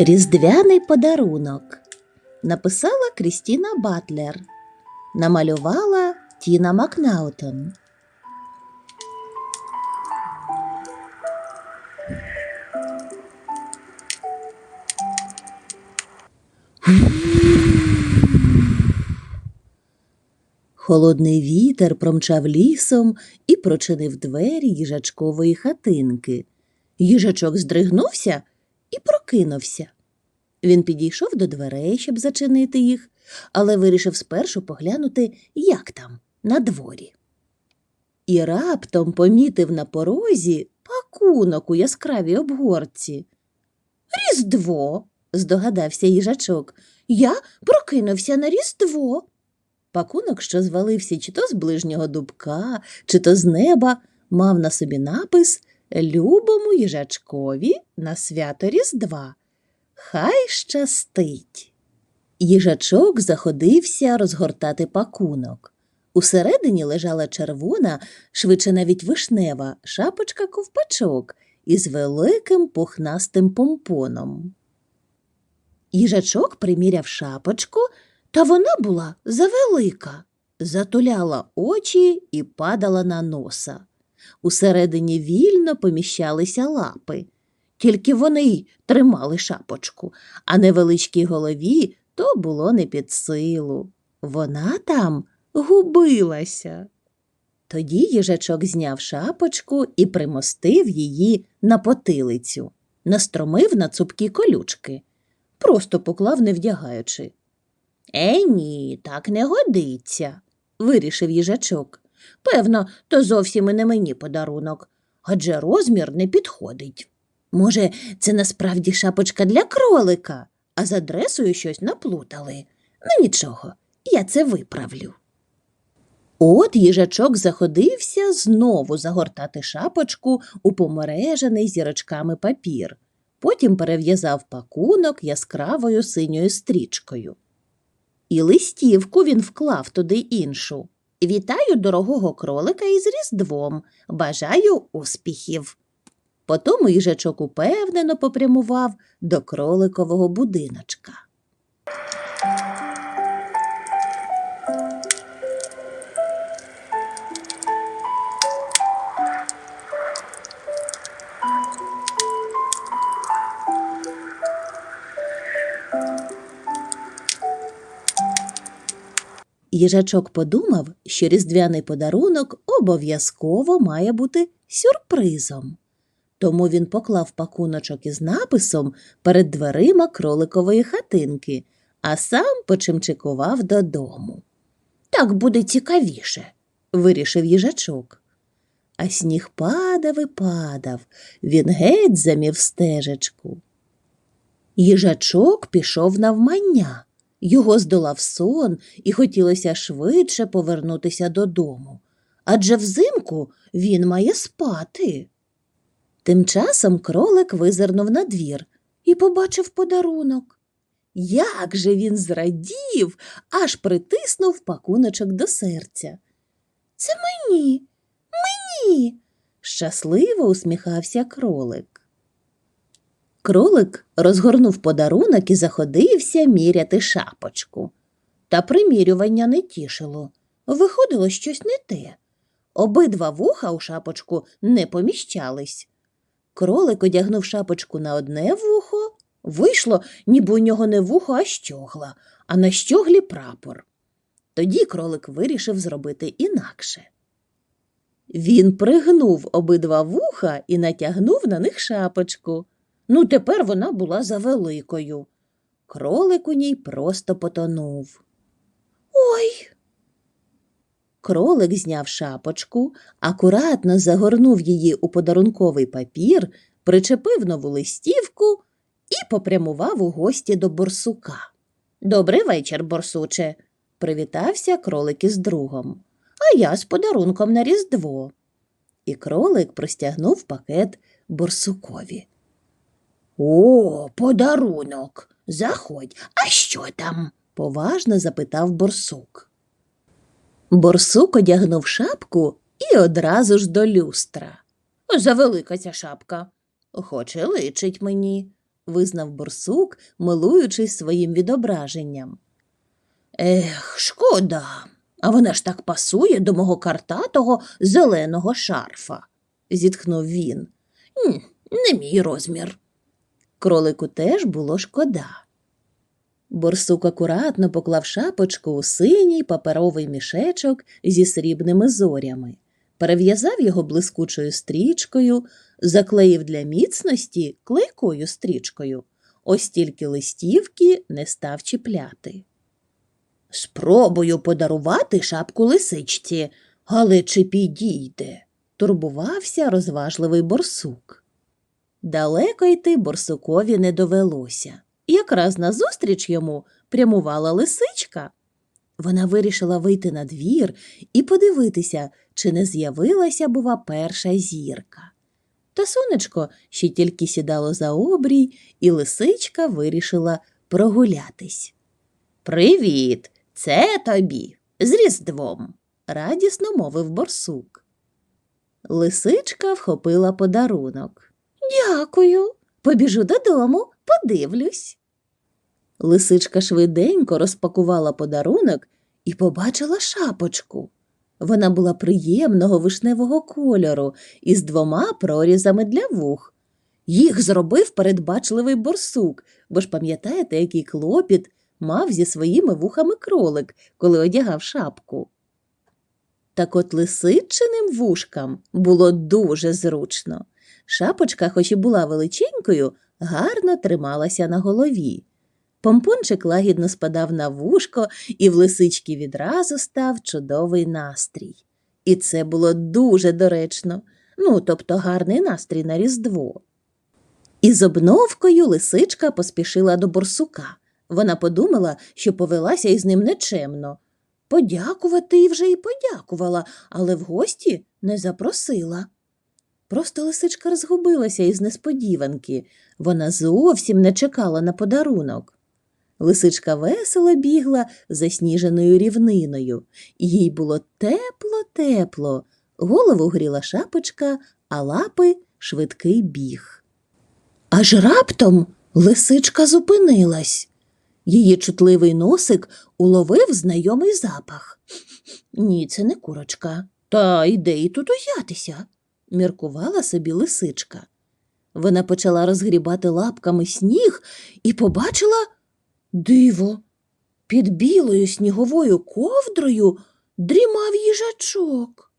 Різдвяний подарунок написала Крістіна Батлер, намалювала Тіна Макнаутон. Холодний вітер промчав лісом і прочинив двері їжачкової хатинки. Їжачок здригнувся і прокинувся. Він підійшов до дверей, щоб зачинити їх, але вирішив спершу поглянути, як там, на дворі. І раптом помітив на порозі пакунок у яскравій обгорці. Різдво, здогадався їжачок. Я прокинувся на Різдво. Пакунок, що звалився чи то з ближнього дубка, чи то з неба, мав на собі напис Любому їжачкові на свято Різдва. Хай щастить. Їжачок заходився розгортати пакунок. Усередині лежала червона, швидше навіть вишнева, шапочка ковпачок із великим пухнастим помпоном. Їжачок приміряв шапочку, та вона була завелика, затуляла очі і падала на носа. Усередині вільно поміщалися лапи. Тільки вони й тримали шапочку, а невеличкій голові то було не під силу. Вона там губилася. Тоді їжачок зняв шапочку і примостив її на потилицю, настромив на цупкі колючки, просто поклав, не вдягаючи. Е, ні, так не годиться, вирішив їжачок. Певно, то зовсім і не мені подарунок, адже розмір не підходить. Може, це насправді шапочка для кролика, а з адресою щось наплутали. Ну нічого, я це виправлю. От їжачок заходився знову загортати шапочку у помережений зірочками папір. Потім перев'язав пакунок яскравою синьою стрічкою. І листівку він вклав туди іншу. Вітаю дорогого кролика із Різдвом. Бажаю успіхів. Потому їжачок упевнено попрямував до кроликового будиночка. Їжачок подумав, що різдвяний подарунок обов'язково має бути сюрпризом. Тому він поклав пакуночок із написом перед дверима кроликової хатинки, а сам почимчикував додому. Так буде цікавіше, вирішив їжачок. А сніг падав і падав, він геть замів стежечку. Їжачок пішов навмання. Його здолав сон, і хотілося швидше повернутися додому. Адже взимку він має спати. Тим часом кролик визирнув на двір і побачив подарунок. Як же він зрадів, аж притиснув пакуночок до серця. Це мені, мені. щасливо усміхався кролик. Кролик розгорнув подарунок і заходився міряти шапочку. Та примірювання не тішило. Виходило щось не те. Обидва вуха у шапочку не поміщались. Кролик одягнув шапочку на одне вухо. Вийшло, ніби у нього не вухо, а щогла, а на щоглі прапор. Тоді кролик вирішив зробити інакше. Він пригнув обидва вуха і натягнув на них шапочку. Ну, тепер вона була завеликою. Кролик у ній просто потонув. Ой. Кролик зняв шапочку, акуратно загорнув її у подарунковий папір, причепив нову листівку і попрямував у гості до борсука. Добрий вечір, борсуче, привітався кролик із другом. А я з подарунком на Різдво. І кролик простягнув пакет борсукові. О, подарунок. Заходь, а що там? поважно запитав борсук. Борсук одягнув шапку і одразу ж до люстра. Завелика ця шапка. І личить мені. визнав борсук, милуючись своїм відображенням. Ех, шкода, а вона ж так пасує до мого картатого зеленого шарфа, зітхнув він. «М, Не мій розмір. Кролику теж було шкода. Борсук акуратно поклав шапочку у синій паперовий мішечок зі срібними зорями, перев'язав його блискучою стрічкою, заклеїв для міцності клейкою стрічкою, ось тільки листівки не став чіпляти. Спробую подарувати шапку лисичці, але чи підійде? турбувався розважливий борсук. Далеко йти борсукові не довелося. Якраз назустріч йому прямувала лисичка. Вона вирішила вийти на двір і подивитися, чи не з'явилася, бува, перша зірка. Та сонечко ще тільки сідало за обрій, і лисичка вирішила прогулятись. Привіт, це тобі, з Різдвом, радісно мовив борсук. Лисичка вхопила подарунок. Дякую. Побіжу додому, подивлюсь. Лисичка швиденько розпакувала подарунок і побачила шапочку. Вона була приємного вишневого кольору із двома прорізами для вух. Їх зробив передбачливий борсук, бо ж пам'ятаєте, який клопіт мав зі своїми вухами кролик, коли одягав шапку. Так от лисичиним вушкам було дуже зручно. Шапочка, хоч і була величенькою, гарно трималася на голові. Помпончик лагідно спадав на вушко, і в лисички відразу став чудовий настрій. І це було дуже доречно, ну, тобто гарний настрій на Різдво. Із обновкою лисичка поспішила до борсука. Вона подумала, що повелася із ним нечемно. Подякувати і вже й подякувала, але в гості не запросила. Просто лисичка розгубилася із несподіванки. Вона зовсім не чекала на подарунок. Лисичка весело бігла засніженою рівниною. Їй було тепло-тепло. Голову гріла шапочка, а лапи швидкий біг. Аж раптом лисичка зупинилась. Її чутливий носик уловив знайомий запах. Ні, це не курочка. Та й де й тут узятися? Міркувала собі лисичка. Вона почала розгрібати лапками сніг і побачила диво. Під білою сніговою ковдрою дрімав їжачок.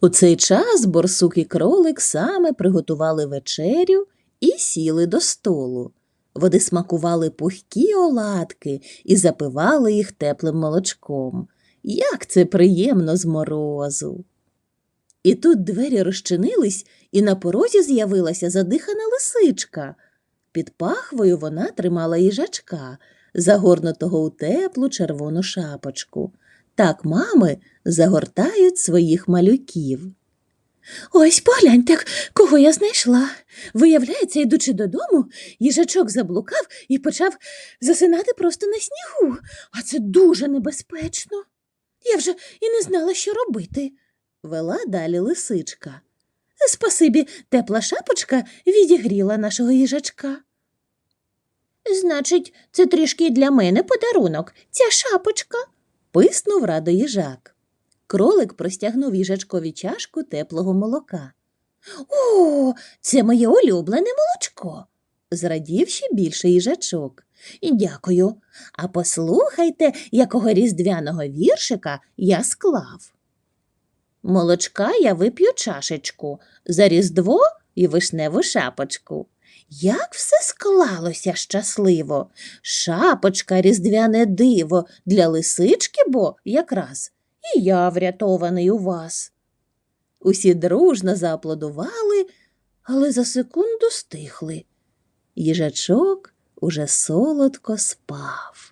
У цей час борсук і кролик саме приготували вечерю і сіли до столу. Вони смакували пухкі оладки і запивали їх теплим молочком. Як це приємно з морозу. І тут двері розчинились, і на порозі з'явилася задихана лисичка. Під пахвою вона тримала їжачка, загорнутого у теплу червону шапочку. Так мами загортають своїх малюків. Ось погляньте, кого я знайшла. Виявляється, йдучи додому, їжачок заблукав і почав засинати просто на снігу, а це дуже небезпечно. Я вже і не знала, що робити, вела далі лисичка. Спасибі, тепла шапочка відігріла нашого їжачка. Значить, це трішки для мене подарунок, ця шапочка, писнув радо їжак. Кролик простягнув їжачкові чашку теплого молока. О, це моє улюблене молочко, зрадів ще більше їжачок. Дякую. А послухайте, якого різдвяного віршика я склав. Молочка я вип'ю чашечку, за різдво і вишневу шапочку. Як все склалося щасливо, шапочка різдвяне диво для лисички, бо якраз і я врятований у вас. Усі дружно зааплодували, але за секунду стихли. Їжачок уже солодко спав.